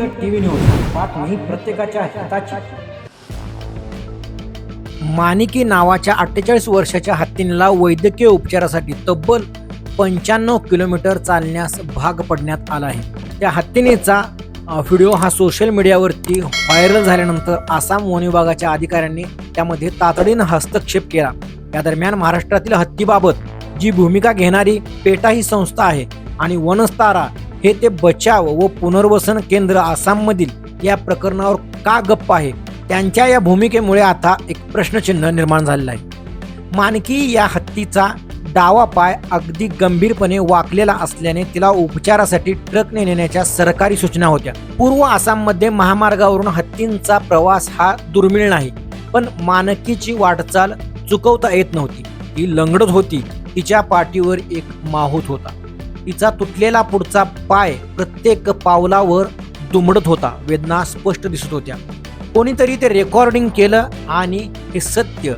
T TV news बातमी प्रत्येकाच्या हिताची. मानिकी नावाच्या अठ्ठेचाळीस वर्षाच्या हत्तींना वैद्यकीय उपचारासाठी तब्बल पंच्याण्णव किलोमीटर चालण्यास भाग पडण्यात आला आहे. त्या हत्तीनेचा व्हिडिओ हा सोशल मीडियावरती व्हायरल झाल्यानंतर आसाम वन विभागाच्या अधिकाऱ्यांनी त्यामध्ये तातडीनं हस्तक्षेप केला. या दरम्यान महाराष्ट्रातील हत्तीबाबत जी भूमिका घेणारी पेटा ही संस्था आहे आणि वनस्तारा हे ते बचाव व पुनर्वसन केंद्र आसाममधील या प्रकरणावर का गप्प आहे? त्यांच्या या भूमिकेमुळे आता एक प्रश्नचिन्ह निर्माण झालेलं आहे. मानकी या हत्तीचा डावा पाय अगदी गंभीरपणे वाकलेला असल्याने तिला उपचारासाठी ट्रकने नेण्याच्या सरकारी सूचना होत्या. पूर्व आसाममध्ये महामार्गावरून हत्तींचा प्रवास हा दुर्मिळ नाही पण मानकीची वाटचाल चुकवता येत नव्हती. ती लंगडत होती. तिच्या पाठीवर एक माहूत होता. तिचा तुटलेला पुढचा पाय प्रत्येक पावलावर दुमडत होता. वेदना स्पष्ट दिसत होत्या. कोणीतरी ते रेकॉर्डिंग केलं आणि हे सत्य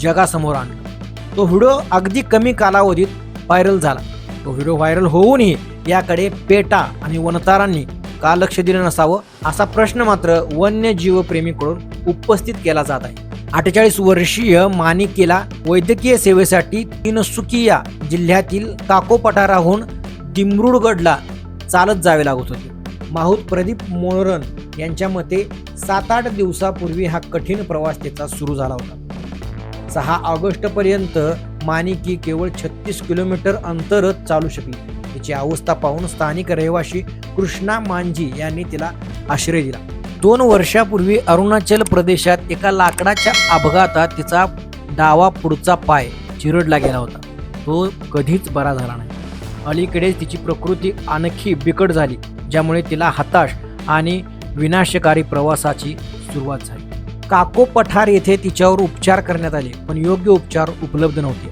जगासमोर आणलं. तो व्हिडिओ अगदी कमी कालावधीत व्हायरल झाला. तो व्हिडिओ व्हायरल होऊनही याकडे पेटा आणि वनतारांनी का लक्ष दिलं नसावं असा प्रश्न मात्र वन्यजीवप्रेमीकडून उपस्थित केला जात आहे. अठ्ठेचाळीस वर्षीय मानिकेला वैद्यकीय सेवेसाठी तिनसुकिया जिल्ह्यातील काकोपठाराहून दिमरुडगडला चालत जावे लागत होते. माहूत प्रदीप मोळरन यांच्या मते सात आठ दिवसापूर्वी हा कठीण प्रवास त्याचा सुरू झाला होता. सहा ऑगस्ट पर्यंत मानिकी केवळ छत्तीस किलोमीटर अंतरच चालू शकली. तिची अवस्था पाहून स्थानिक रहिवासी कृष्णा मांझी यांनी तिला आश्रय दिला. दोन वर्षापूर्वी अरुणाचल प्रदेशात एका लाकडाच्या अपघातात तिचा डावा पुढचा पाय चिरडला गेला होता. तो कधीच बरा झाला नाही. अलीकडेच तिची प्रकृती आणखी बिकट झाली ज्यामुळे तिला हताश आणि विनाशकारी प्रवासाची सुरुवात झाली. काको पठार येथे तिच्यावर उपचार करण्यात आले पण योग्य उपचार उपलब्ध नव्हते.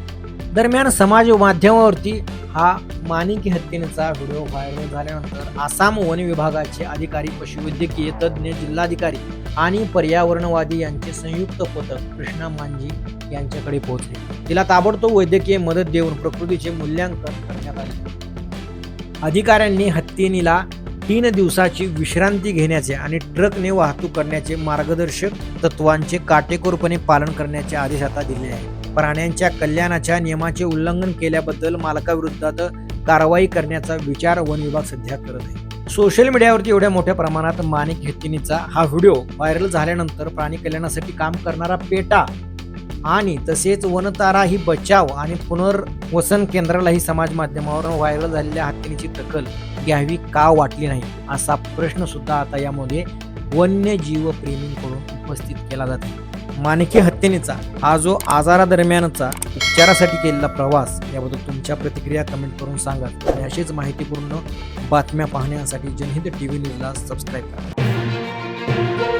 दरम्यान समाज माध्यमावरती हा मानिकी हत्येचा व्हिडिओ व्हायरल झाल्यानंतर आसाम वन विभागाचे अधिकारी पशुवैद्यकीय तज्ज्ञ जिल्हाधिकारी आणि पर्यावरणवादी यांचे संयुक्त पथक कृष्णा मांझी यांच्याकडे पोहोचले. तिला ताबडतोब वैद्यकीय मदत देऊन प्रकृतीचे मूल्यांकन करण्यात आले. अधिकाऱ्यांनी हत्तीनीला तीन दिवसाची विश्रांती घेण्याचे आणि ट्रकने वाहतूक करण्याचे मार्गदर्शक तत्वांचे काटेकोरपणे पालन करण्याचे आदेश आता दिले आहे प्राण्यांच्या कल्याणाच्या नियमाचे उल्लंघन केल्याबद्दल मालकाविरुद्धात कारवाई करण्याचा विचार वन विभाग सध्या करत आहे. सोशल मीडियावरती एवढ्या मोठ्या प्रमाणात माणिक हेत्तीनीचा हा व्हिडिओ व्हायरल झाल्यानंतर प्राणी कल्याणासाठी काम करणारा पेटा आणि तसेच वनतारा ही बचाव आणि पुनर्वसन केंद्रालाही समाज माध्यमावर व्हायरल झालेल्या हत्येची दखल घ्यावी का वाटली नाही असा प्रश्न सुद्धा आता यामध्ये वन्यजीव प्रेमींकडून उपस्थित केला जातो माणिकी हत्येनेचा हा जो आजारादरम्यानचा उपचारासाठी केलेला प्रवास याबद्दल तुमच्या प्रतिक्रिया कमेंट करून सांगा. आणि अशीच माहितीपूर्ण बातम्या पाहण्यासाठी जनहित टी व्ही न्यूजला सबस्क्राईब करा.